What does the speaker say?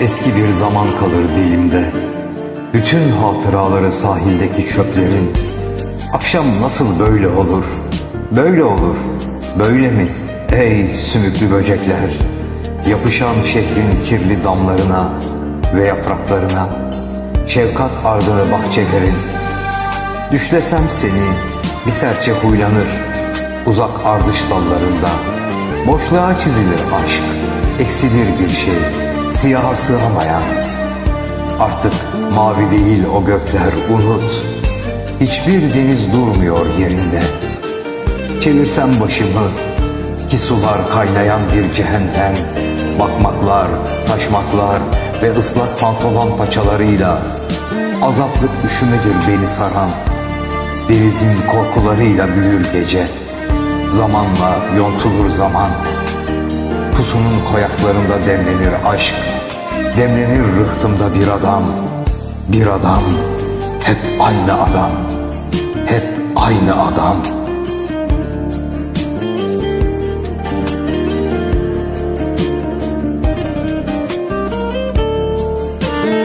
Eski bir zaman kalır dilimde. Bütün hatıraları sahildeki çöplerin. Akşam nasıl böyle olur? Böyle olur. Böyle mi? Ey sümüklü böcekler. Yapışan şehrin kirli damlarına ve yapraklarına. Şefkat ardını bahçelerin. Düşlesem seni bir serçe huylanır. Uzak ardış dallarında. Boşluğa çizilir aşk. Eksilir bir şey. Siyaha sığamayan. Artık mavi değil o gökler unut. Hiçbir deniz durmuyor yerinde. Çevirsem başımı ki sular kaynayan bir cehennem. Bakmaklar, taşmaklar ve ıslak pantolon paçalarıyla azaplık üşümedir beni saran. Denizin korkularıyla büyür gece. Zamanla yontulur zaman. Pusunun koyaklarında demlenir aşk. Demlenir rıhtımda bir adam. Bir adam. Hep aynı adam. Hep aynı adam.